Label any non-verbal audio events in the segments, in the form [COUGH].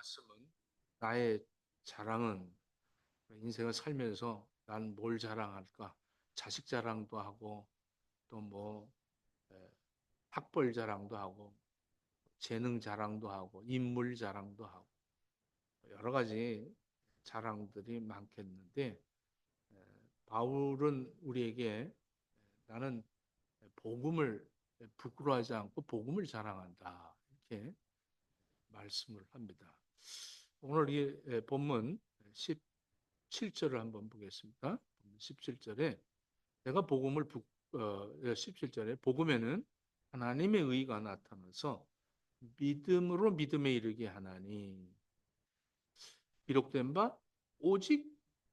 말씀은 나의 자랑은 인생을 살면서 난 뭘 자랑할까? 자식 자랑도 하고 또 뭐 학벌 자랑도 하고 재능 자랑도 하고 인물 자랑도 하고 여러 가지 자랑들이 많겠는데 바울은 우리에게 나는 복음을 부끄러워하지 않고 복음을 자랑한다 이렇게 말씀을 합니다. 오늘 이 예, 본문 17절을 한번 보겠습니다. 17절에 내가 복음을 부, 어, 17절에 복음에는 하나님의 의가 나타나서 믿음으로 믿음에 이르게 하나니 기록된 바 오직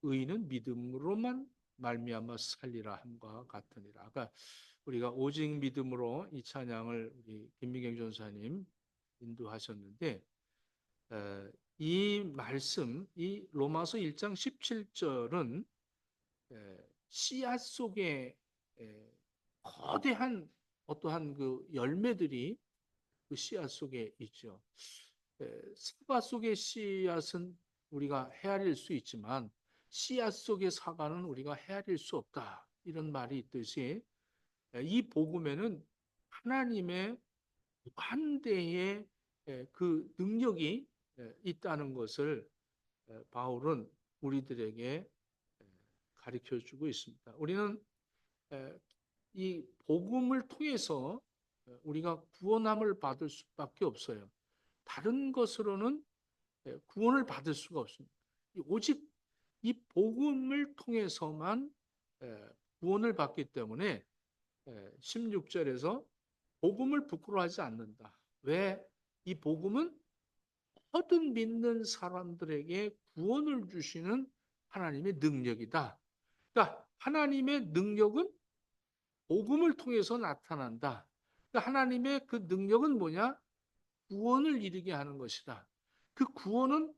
의는 믿음으로만 말미암아 살리라 함과 같으니라. 아까 우리가 오직 믿음으로 이 찬양을 우리 김미경 전사님 인도하셨는데 이 말씀, 이 로마서 1장 17절은 씨앗 속에 거대한 어떠한 그 열매들이 그 씨앗 속에 있죠. 사과 속의 씨앗은 우리가 헤아릴 수 있지만 씨앗 속의 사과는 우리가 헤아릴 수 없다. 이런 말이 있듯이 이 복음에는 하나님의 무한대의 그 능력이 있다는 것을 바울은 우리들에게 가르쳐 주고 있습니다. 우리는 이 복음을 통해서 우리가 구원함을 받을 수밖에 없어요. 다른 것으로는 구원을 받을 수가 없습니다. 오직 이 복음을 통해서만 구원을 받기 때문에 16절에서 복음을 부끄러워하지 않는다. 왜? 이 복음은 모든 믿는 사람들에게 구원을 주시는 하나님의 능력이다. 그러니까 하나님의 능력은 복음을 통해서 나타난다. 그러니까 하나님의 그 능력은 뭐냐? 구원을 이루게 하는 것이다. 그 구원은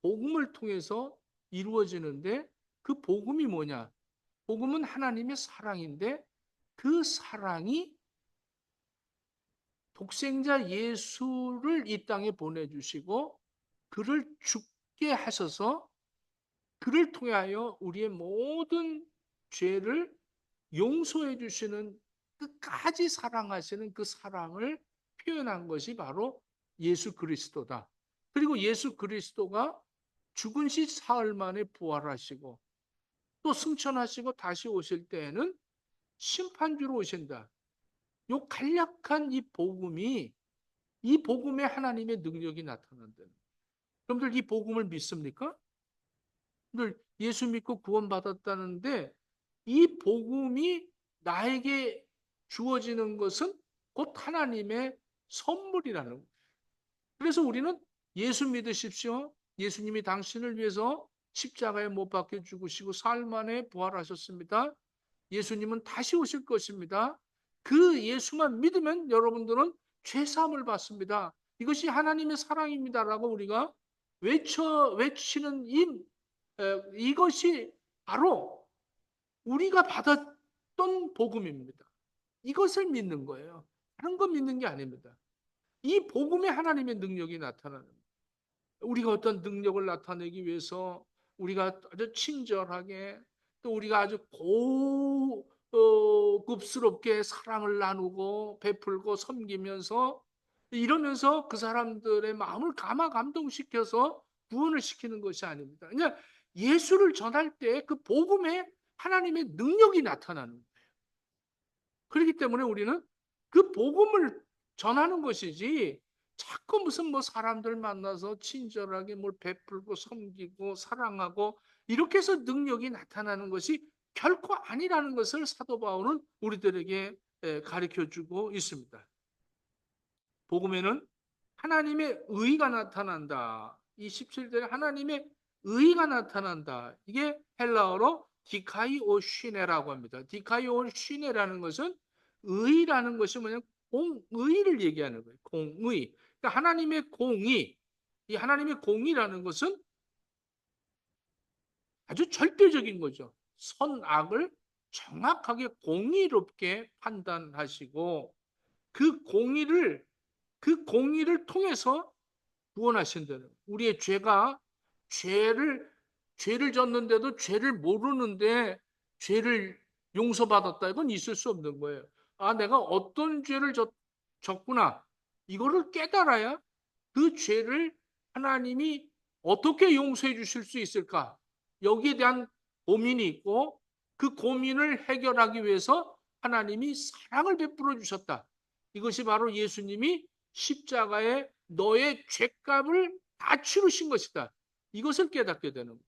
복음을 통해서 이루어지는데 그 복음이 뭐냐? 복음은 하나님의 사랑인데 그 사랑이 독생자 예수를 이 땅에 보내주시고 그를 죽게 하셔서 그를 통하여 우리의 모든 죄를 용서해 주시는 끝까지 사랑하시는 그 사랑을 표현한 것이 바로 예수 그리스도다. 그리고 예수 그리스도가 죽은 시 사흘 만에 부활하시고 또 승천하시고 다시 오실 때에는 심판주로 오신다. 요 간략한 이 복음이 이 복음에 하나님의 능력이 나타난다. 여러분들 이 복음을 믿습니까? 여러분들 예수 믿고 구원받았다는데 이 복음이 나에게 주어지는 것은 곧 하나님의 선물이라는 거예요. 그래서 우리는 예수 믿으십시오. 예수님이 당신을 위해서 십자가에 못 박혀 죽으시고 사흘 만에 부활하셨습니다. 예수님은 다시 오실 것입니다. 그 예수만 믿으면 여러분들은 죄사함을 받습니다. 이것이 하나님의 사랑입니다라고 우리가 외쳐 외치는 이 에, 이것이 바로 우리가 받았던 복음입니다. 이것을 믿는 거예요. 다른 거 믿는 게 아닙니다. 이 복음에 하나님의 능력이 나타나는 우리가 어떤 능력을 나타내기 위해서 우리가 아주 친절하게 또 우리가 아주 고급스럽게 사랑을 나누고 베풀고 섬기면서 이러면서 그 사람들의 마음을 감화 감동시켜서 구원을 시키는 것이 아닙니다. 그냥 예수를 전할 때 그 복음에 하나님의 능력이 나타나는 거예요. 그렇기 때문에 우리는 그 복음을 전하는 것이지 자꾸 무슨 뭐 사람들 만나서 친절하게 뭘 베풀고 섬기고 사랑하고 이렇게 해서 능력이 나타나는 것이 결코 아니라는 것을 사도 바울은 우리들에게 가르쳐 주고 있습니다. 복음에는 하나님의 의가 나타난다. 이 17절에 하나님의 의가 나타난다. 이게 헬라어로 디카이오 쉬네라고 합니다. 디카이오 쉬네라는 것은 의라는 것이 뭐냐 공의를 얘기하는 거예요. 공의. 그러니까 하나님의 공의. 이 하나님의 공의라는 것은 아주 절대적인 거죠. 선악을 정확하게 공의롭게 판단하시고 그 공의를 그 공의를 통해서 구원하신다는. 우리의 죄가 죄를 죄를 졌는데도 죄를 모르는데 죄를 용서받았다 이건 있을 수 없는 거예요. 아 내가 어떤 죄를 졌, 졌구나 이거를 깨달아야 그 죄를 하나님이 어떻게 용서해 주실 수 있을까 여기에 대한 고민이 있고 그 고민을 해결하기 위해서 하나님이 사랑을 베풀어 주셨다. 이것이 바로 예수님이 십자가에 너의 죄값을 다 치르신 것이다. 이것을 깨닫게 되는.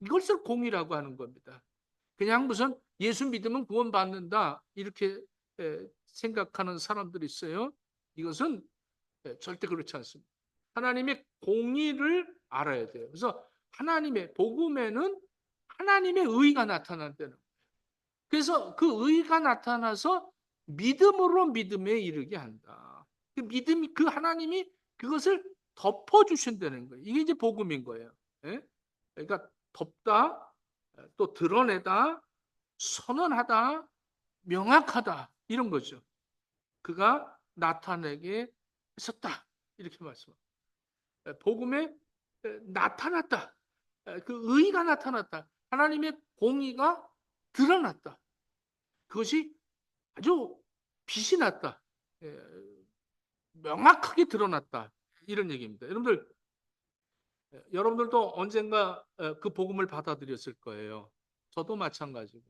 이것을 공이라고 하는 겁니다. 그냥 무슨 예수 믿으면 구원받는다 이렇게 생각하는 사람들이 있어요. 이것은 절대 그렇지 않습니다. 하나님의 공의를 알아야 돼요. 그래서 하나님의 복음에는 하나님의 의가 나타난다는 거예요. 그래서 그 의가 나타나서 믿음으로 믿음에 이르게 한다. 그 믿음이 그 하나님이 그것을 덮어 주신다는 거예요. 이게 이제 복음인 거예요. 예? 그러니까 덮다, 또 드러내다, 선언하다, 명확하다 이런 거죠. 그가 나타내게 했었다 이렇게 말씀합니다. 복음에 나타났다. 그 의가 나타났다. 하나님의 공의가 드러났다. 그것이 아주 빛이 났다. 명확하게 드러났다. 이런 얘기입니다. 여러분들, 여러분들도 언젠가 그 복음을 받아들였을 거예요. 저도 마찬가지고.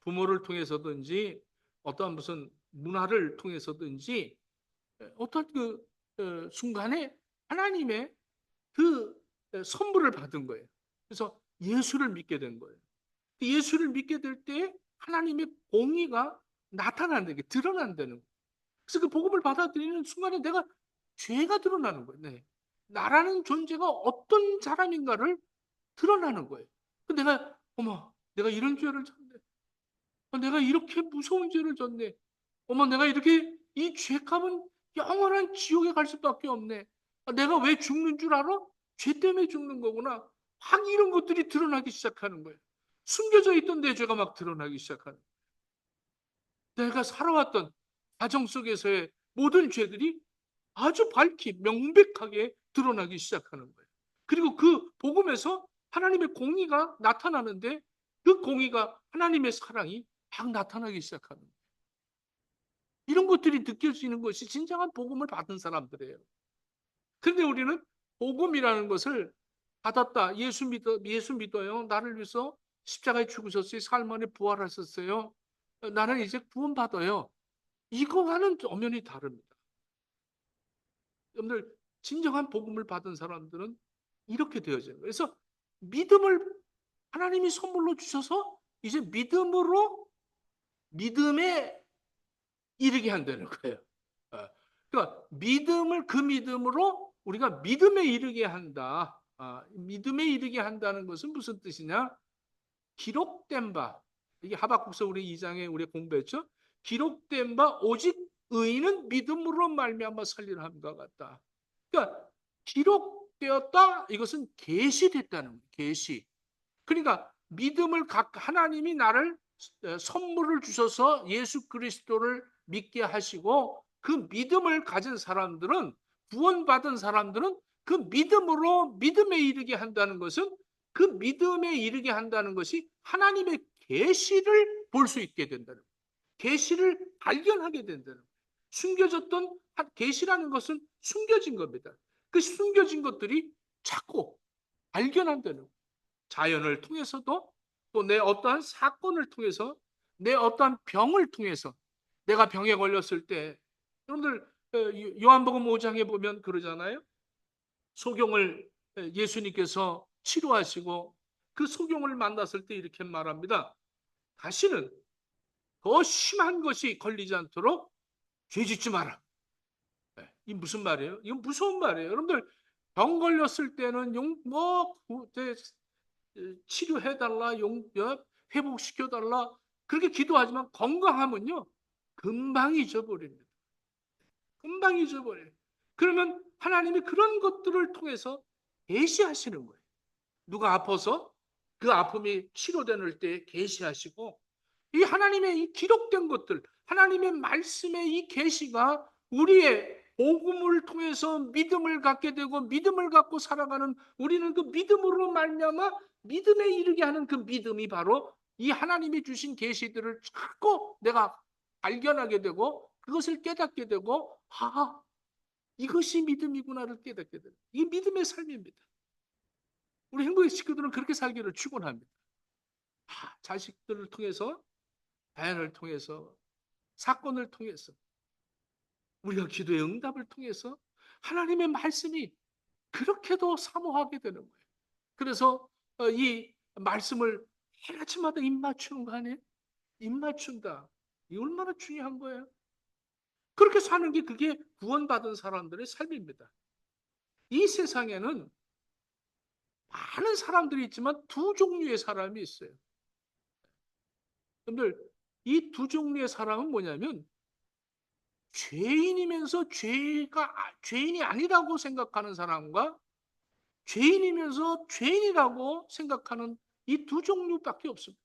부모를 통해서든지 어떠한 무슨 문화를 통해서든지 어떤 그 순간에 하나님의 그 선물을 받은 거예요. 그래서 예수를 믿게 된 거예요. 예수를 믿게 될 때 하나님의 공의가 나타나는 게 드러난다는 거예요. 그래서 그 복음을 받아들이는 순간에 내가 죄가 드러나는 거예요. 네. 나라는 존재가 어떤 사람인가를 드러나는 거예요. 내가 어머 내가 이런 죄를 졌네. 어, 내가 이렇게 무서운 죄를 졌네. 어머 내가 이렇게 이 죄값은 영원한 지옥에 갈 수밖에 없네. 아, 내가 왜 죽는 줄 알아? 죄 때문에 죽는 거구나. 막 이런 것들이 드러나기 시작하는 거예요. 숨겨져 있던 내 죄가 막 드러나기 시작하는 거예요. 내가 살아왔던 가정 속에서의 모든 죄들이 아주 밝히 명백하게 드러나기 시작하는 거예요. 그리고 그 복음에서 하나님의 공의가 나타나는데 그 공의가 하나님의 사랑이 막 나타나기 시작하는 거예요. 이런 것들이 느껴지는 것이 진정한 복음을 받은 사람들이에요. 그런데 우리는 복음이라는 것을 받았다. 예수 믿어, 예수 믿어요. 나를 위해서 십자가에 죽으셨어요. 삶 안에 부활하셨어요. 나는 이제 구원받아요. 이거와는 엄연히 다릅니다. 여러분들 진정한 복음을 받은 사람들은 이렇게 되어져요. 그래서 믿음을 하나님이 선물로 주셔서 이제 믿음으로 믿음에 이르게 한다는 거예요. 어, 그러니까 믿음을 그 믿음으로 우리가 믿음에 이르게 한다. 아, 믿음에 이르게 한다는 것은 무슨 뜻이냐? 기록된 바 이게 하박국서 우리 2장에 우리 공부했죠. 기록된 바 오직 의인은 믿음으로 말미암아 살리라 함과 같다. 그러니까 기록되었다 이것은 계시됐다는 계시. 그러니까 믿음을 각 하나님이 나를 선물을 주셔서 예수 그리스도를 믿게 하시고 그 믿음을 가진 사람들은 구원받은 사람들은 그 믿음으로 믿음에 이르게 한다는 것은 그 믿음에 이르게 한다는 것이 하나님의 계시를 볼 수 있게 된다는. 계시를 발견하게 된다는 거예요. 숨겨졌던 계시라는 것은 숨겨진 겁니다. 그 숨겨진 것들이 자꾸 발견한다는 거예요. 자연을 통해서도 또 내 어떠한 사건을 통해서 내 어떠한 병을 통해서 내가 병에 걸렸을 때 여러분들 어, 요한복음 5장에 보면 그러잖아요. 소경을 예수님께서 치료하시고 그 소경을 만났을 때 이렇게 말합니다. 다시는 더 심한 것이 걸리지 않도록 죄 짓지 마라. 네, 이 무슨 말이에요? 이건 무서운 말이에요. 여러분들 병 걸렸을 때는 용 뭐 치료해달라, 용 어, 회복시켜달라 그렇게 기도하지만 건강하면요 금방 잊어버립니다. 금방 잊어버려요. 그러면 하나님이 그런 것들을 통해서 계시하시는 거예요. 누가 아파서 그 아픔이 치료되는 때 계시하시고 이 하나님의 이 기록된 것들, 하나님의 말씀의 이 계시가 우리의 복음을 통해서 믿음을 갖게 되고 믿음을 갖고 살아가는 우리는 그 믿음으로 말미암아 믿음에 이르게 하는 그 믿음이 바로 이 하나님이 주신 계시들을 자꾸 내가 발견하게 되고 그것을 깨닫게 되고 아 이것이 믿음이구나를 깨닫게 되는 이게 믿음의 삶입니다. 우리 행복의 식구들은 그렇게 살기를 축원합니다. 아, 자식들을 통해서 자연을 통해서 사건을 통해서 우리가 기도의 응답을 통해서 하나님의 말씀이 그렇게도 사모하게 되는 거예요. 그래서 어, 이 말씀을 해 아침마다 입 맞추는 거 아니에요? 입 맞춘다. 이 얼마나 중요한 거예요? 그렇게 사는 게 그게 구원받은 사람들의 삶입니다. 이 세상에는 많은 사람들이 있지만 두 종류의 사람이 있어요. 여러분들, 이 두 종류의 사람은 뭐냐면 죄인이면서 죄가 아, 죄인이 아니라고 생각하는 사람과 죄인이면서 죄인이라고 생각하는 이 두 종류밖에 없습니다.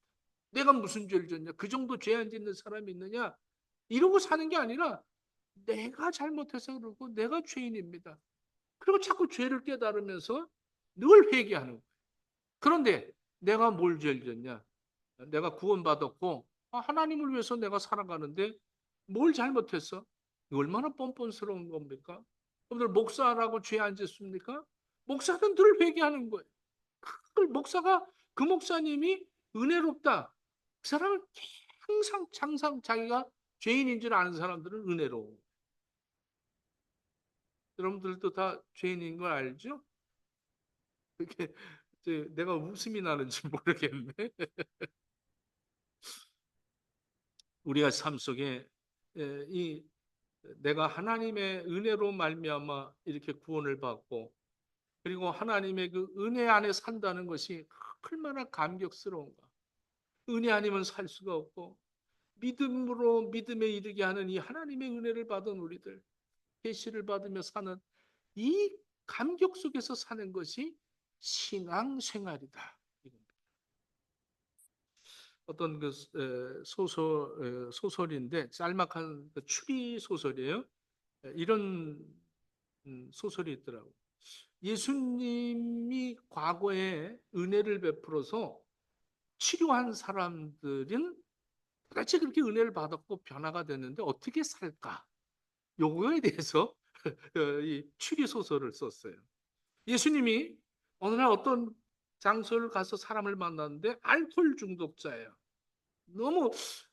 내가 무슨 죄를 졌냐? 그 정도 죄 안 짓는 사람이 있느냐? 이러고 사는 게 아니라 내가 잘못해서 그러고 내가 죄인입니다. 그리고 자꾸 죄를 깨달으면서 늘 회개하는 거예요. 그런데 내가 뭘 죄를 졌냐? 내가 구원받았고 아, 하나님을 위해서 내가 살아가는데 뭘 잘못했어? 얼마나 뻔뻔스러운 겁니까? 여러분들 목사라고 죄 안 짓습니까? 목사는 늘 회개하는 거예요. 그걸 목사가 그 목사님이 은혜롭다. 그 사람은 항상 항상 자기가 죄인인 줄 아는 사람들은 은혜로워. 여러분들도 다 죄인인 걸 알죠? 그게 내가 웃음이 나는지 모르겠네. 우리가 삶 속에 이 내가 하나님의 은혜로 말미암아 이렇게 구원을 받고 그리고 하나님의 그 은혜 안에 산다는 것이 얼마나 감격스러운가. 은혜 아니면 살 수가 없고 믿음으로 믿음에 이르게 하는 이 하나님의 은혜를 받은 우리들 계시를 받으며 사는 이 감격 속에서 사는 것이 신앙 생활이다. 어떤 그 소설 소설인데 짤막한 그 추리 소설이에요. 이런 음, 소설이 있더라고. 예수님이 과거에 은혜를 베풀어서 치료한 사람들은 도대체 그렇게 은혜를 받았고 변화가 됐는데 어떻게 살까? 요거에 대해서 [LAUGHS] 이 추리 소설을 썼어요. 예수님이 어느 날 어떤 장소를 가서 사람을 만났는데 알코올 중독자예요. 너무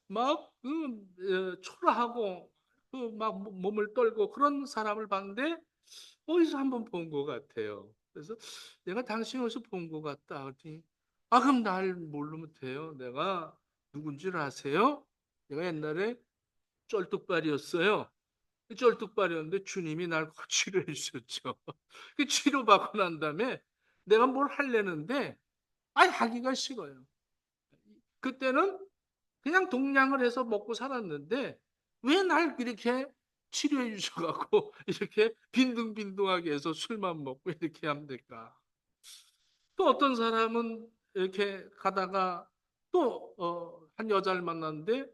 막 그, 초라하고 그 막 몸을 떨고 그런 사람을 봤는데 어디서 한번 본 것 같아요. 그래서 내가 당신 어디서 본 것 같다. 그랬더니 아 그럼 날 모르면 돼요. 내가 누군지를 아세요? 내가 옛날에 쩔뚝발이었어요. 쩔뚝발이었는데 주님이 날 [LAUGHS] 치료해 주셨죠. 그 치료받고 난 다음에 내가 뭘 할래는데 아 하기가 싫어요. 그때는 그냥 동냥을 해서 먹고 살았는데 왜 날 이렇게 치료해 주셔갖고 [LAUGHS] 이렇게 빈둥빈둥하게 해서 술만 먹고 이렇게 하면 될까? 또 어떤 사람은 이렇게 가다가 또한 어, 여자를 만났는데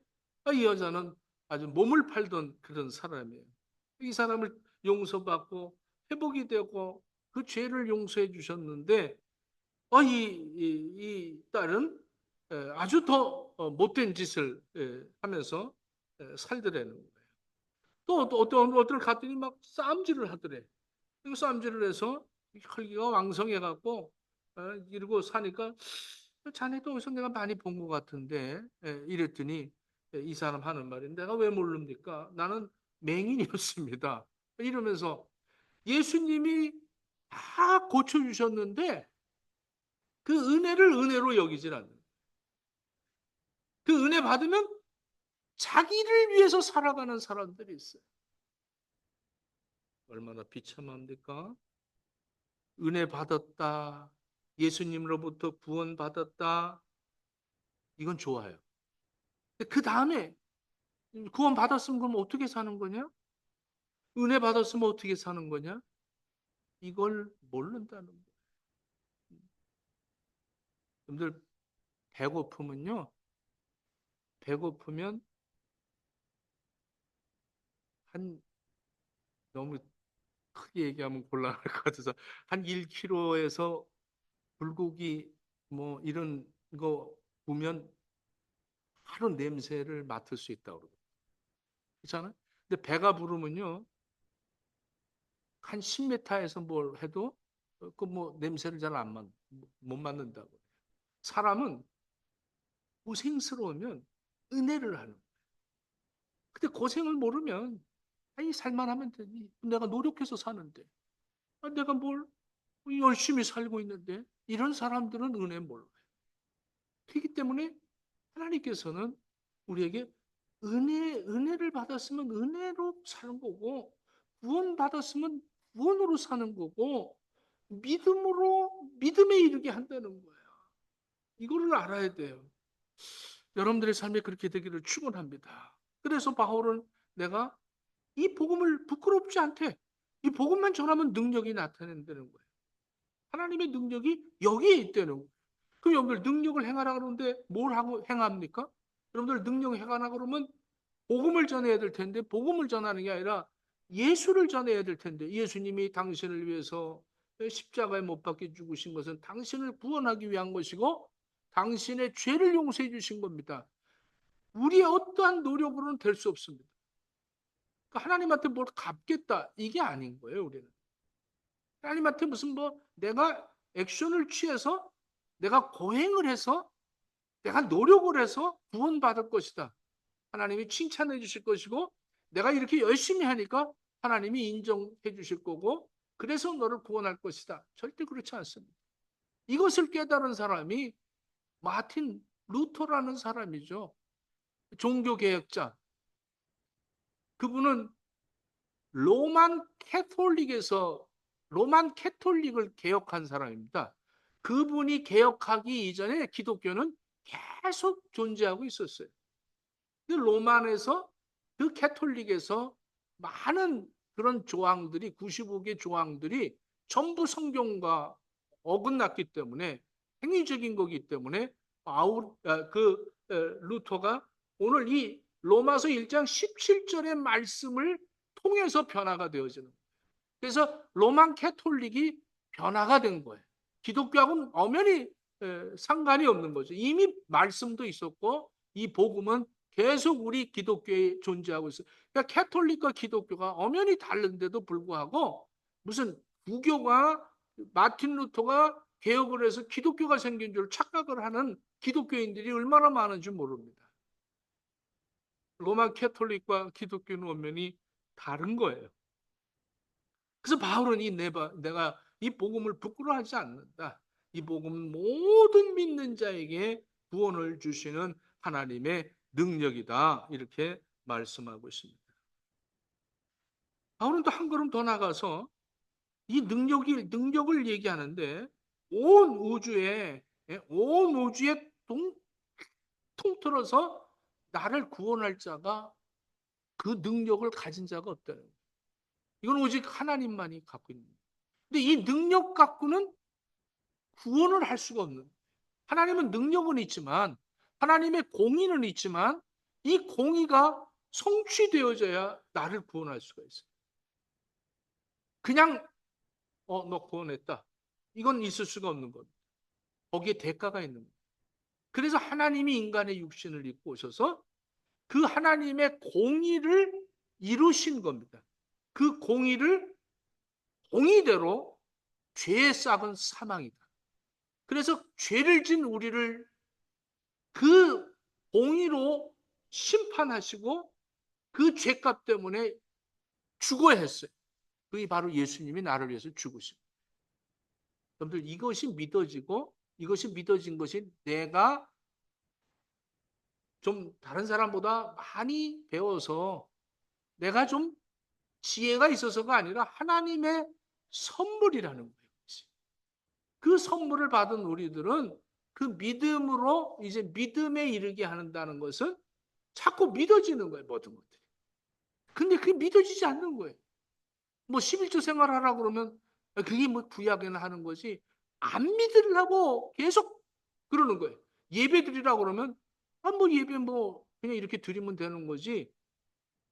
아, 이 여자는 아주 몸을 팔던 그런 사람이에요. 이 사람을 용서받고 회복이 되고 그 죄를 용서해 주셨는데 어, 이, 이, 이 딸은 아주 더 어, 못된 짓을 하면서 살더라는 거예요. 또 어떤 어떤 갔더니 막 싸움질을 하더래. 그 싸움질을 해서 혈기가 왕성해 갖고 어, 이러고 사니까 자네도 어디서 내가 많이 본 것 같은데 이랬더니 이 사람 하는 말이 내가 왜 모릅니까? 나는 맹인이었습니다. 이러면서 예수님이 다 고쳐주셨는데 그 은혜를 은혜로 여기질 않는 그 은혜 받으면 자기를 위해서 살아가는 사람들이 있어요. 얼마나 비참합니까? 은혜 받았다. 예수님으로부터 구원 받았다. 이건 좋아요. 그 다음에 구원 받았으면 그럼 어떻게 사는 거냐? 은혜 받았으면 어떻게 사는 거냐? 이걸 모른다는 거예요. 여러분들 배고프면요. 배고프면 한 너무 크게 얘기하면 곤란할 것 같아서 한 1kg에서 불고기 뭐 이런 거 보면 바로 냄새를 맡을 수 있다고. 그렇잖아요? 근데 배가 부르면요. 한 10m에서 뭘 해도 그 뭐 냄새를 잘 안 맡, 못 맡는다고. 사람은 고생스러우면 은혜를 하는. 근데 고생을 모르면 아니 살만 하면 되니 내가 노력해서 사는데 아, 내가 뭘 열심히 살고 있는데 이런 사람들은 은혜 몰라요. 그렇기 때문에 하나님께서는 우리에게 은혜 은혜를 받았으면 은혜로 사는 거고 구원 받았으면 구원으로 사는 거고 믿음으로 믿음에 이르게 한다는 거예요. 이거를 알아야 돼요. 여러분들의 삶에 그렇게 되기를 축원합니다. 그래서 바울은 내가 이 복음을 부끄럽지 않대. 이 복음만 전하면 능력이 나타낸다는 거예요. 하나님의 능력이 여기에 있다는 거예요. 그럼 여러분들 능력을 행하라 그러는데 뭘 하고 행합니까? 여러분들 능력 행하라 그러면 복음을 전해야 될 텐데 복음을 전하는 게 아니라 예수를 전해야 될 텐데 예수님이 당신을 위해서 십자가에 못 박혀 죽으신 것은 당신을 구원하기 위한 것이고 당신의 죄를 용서해 주신 겁니다. 우리의 어떠한 노력으로는 될 수 없습니다. 그러니까 하나님한테 뭘 갚겠다 이게 아닌 거예요 우리는. 하나님한테 무슨 뭐 내가 액션을 취해서 내가 고행을 해서 내가 노력을 해서 구원받을 것이다. 하나님이 칭찬해 주실 것이고 내가 이렇게 열심히 하니까 하나님이 인정해 주실 거고 그래서 너를 구원할 것이다. 절대 그렇지 않습니다. 이것을 깨달은 사람이 마틴 루터라는 사람이죠. 종교개혁자. 그분은 로만 캐톨릭에서 로만 캐톨릭을 개혁한 사람입니다. 그분이 개혁하기 이전에 기독교는 계속 존재하고 있었어요. 그 로만에서 그 캐톨릭에서 많은 그런 조항들이 95개 조항들이 전부 성경과 어긋났기 때문에 행위적인 거기 때문에 아우 아, 그 루터가 오늘 이 로마서 1장 17절의 말씀을 통해서 변화가 되어지는 거예요. 그래서 로만 캐톨릭이 변화가 된 거예요. 기독교하고는 엄연히 상관이 없는 거죠. 이미 말씀도 있었고 이 복음은 계속 우리 기독교에 존재하고 있어요. 그러니까 캐톨릭과 기독교가 엄연히 다른데도 불구하고 무슨 부교가 마틴 루터가 개혁을 해서 기독교가 생긴 줄 착각을 하는 기독교인들이 얼마나 많은지 모릅니다. 로마 캐톨릭과 기독교는 엄연히 다른 거예요. 그래서 바울은 이 내가, 내가 이 복음을 부끄러워하지 않는다. 이 복음은 모든 믿는 자에게 구원을 주시는 하나님의 능력이다. 이렇게 말씀하고 있습니다. 바울은 또 한 걸음 더 나가서 이 능력이 능력을 얘기하는데 온 우주에 예, 온 우주에 동, 통틀어서 나를 구원할 자가 그 능력을 가진 자가 없다는 거예요. 이건 오직 하나님만이 갖고 있는 거예요. 근데 이 능력 갖고는 구원을 할 수가 없는 거예요. 하나님은 능력은 있지만 하나님의 공의는 있지만 이 공의가 성취되어져야 나를 구원할 수가 있어요. 그냥 어 너 구원했다. 이건 있을 수가 없는 겁니다. 거기에 대가가 있는 겁니다. 그래서 하나님이 인간의 육신을 입고 오셔서 그 하나님의 공의를 이루신 겁니다. 그 공의를 공의대로 죄의 싹은 사망이다. 그래서 죄를 진 우리를 그 공의로 심판하시고 그 죄값 때문에 죽어야 했어요. 그게 바로 예수님이 나를 위해서 죽으신 여러분들 이것이 믿어지고 이것이 믿어진 것이 내가 좀 다른 사람보다 많이 배워서 내가 좀 지혜가 있어서가 아니라 하나님의 선물이라는 거예요. 그 선물을 받은 우리들은 그 믿음으로 이제 믿음에 이르게 한다는 것은 자꾸 믿어지는 거예요, 모든 것들이. 근데 그게 믿어지지 않는 거예요. 뭐 11조 생활하라 그러면 그게 뭐 구약에는 하는 것이 안 믿으려고 계속 그러는 거예요. 예배 드리라 그러면 아 뭐 예배 뭐 그냥 이렇게 드리면 되는 거지.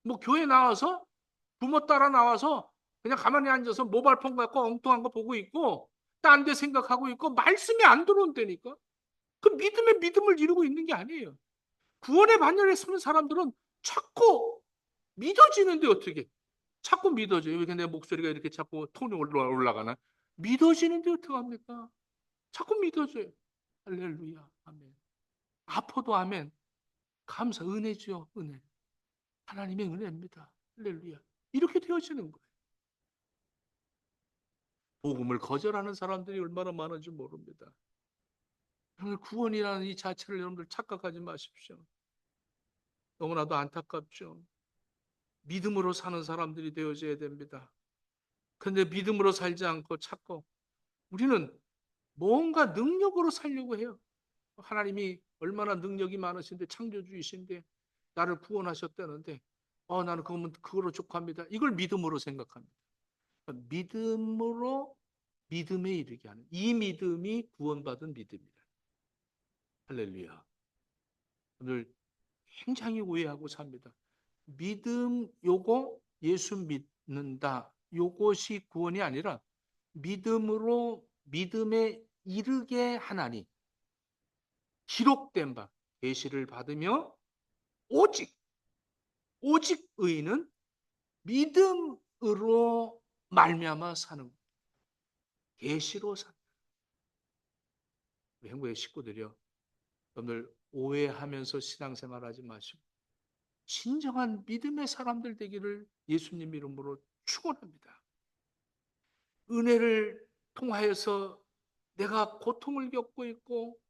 뭐 교회 나와서 부모 따라 나와서 그냥 가만히 앉아서 모바일폰 갖고 엉뚱한 거 보고 있고 딴 데 생각하고 있고 말씀이 안 들어온다니까. 그 믿음의 믿음을 이루고 있는 게 아니에요. 구원의 반열에 서는 사람들은 자꾸 믿어지는데 어떻게? 자꾸 믿어져요. 왜 내 목소리가 이렇게 자꾸 톤이 올라- 올라가나? 믿어지는데 어떡합니까? 자꾸 믿어져요. 할렐루야. 아멘. 아파도 아멘. 감사, 은혜죠. 은혜. 하나님의 은혜입니다. 할렐루야. 이렇게 되어지는 거예요. 복음을 거절하는 사람들이 얼마나 많은지 모릅니다. 여러분 구원이라는 이 자체를 여러분들 착각하지 마십시오. 너무나도 안타깝죠. 믿음으로 사는 사람들이 되어져야 됩니다. 근데 믿음으로 살지 않고 자꾸 우리는 뭔가 능력으로 살려고 해요. 하나님이 얼마나 능력이 많으신데 창조주이신데 나를 구원하셨다는데 어 나는 그거면 그거로 족합니다. 이걸 믿음으로 생각합니다. 믿음으로 믿음에 이르게 하는 이 믿음이 구원받은 믿음이다. 할렐루야. 오늘 굉장히 오해하고 삽니다. 믿음 요거 예수 믿는다. 요것이 구원이 아니라 믿음으로 믿음에 이르게 하나니 기록된 바 계시를 받으며 오직 오직 의인은 믿음으로 말미암아 사는 것. 계시로 산다. 우리 행복의 식구들이요. 여러분들 오해하면서 신앙생활하지 마시고 진정한 믿음의 사람들 되기를 예수님 이름으로 축원합니다. 은혜를 통하여서 내가 고통을 겪고 있고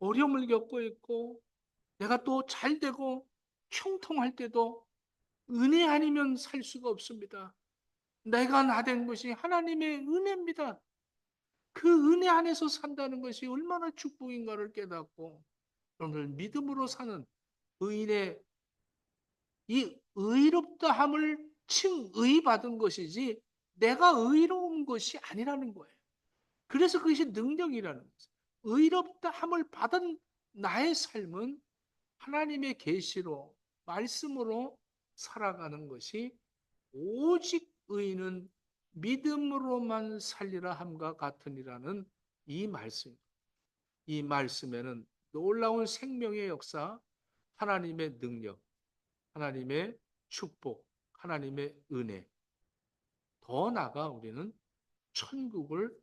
어려움을 겪고 있고 내가 또 잘 되고 형통할 때도 은혜 아니면 살 수가 없습니다. 내가 나 된 것이 하나님의 은혜입니다. 그 은혜 안에서 산다는 것이 얼마나 축복인가를 깨닫고 여러분들 믿음으로 사는 의인의 이 의롭다함을 칭의 받은 것이지 내가 의로운 것이 아니라는 거예요. 그래서 그것이 능력이라는 거죠. 의롭다함을 받은 나의 삶은 하나님의 계시로 말씀으로 살아가는 것이 오직 의인은 믿음으로만 살리라 함과 같으니라는 이 말씀. 이 말씀에는 놀라운 생명의 역사, 하나님의 능력, 하나님의 축복, 하나님의 은혜. 더 나아가 우리는 천국을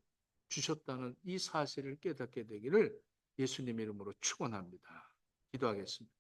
주셨다는 이 사실을 깨닫게 되기를 예수님 이름으로 축원합니다. 기도하겠습니다.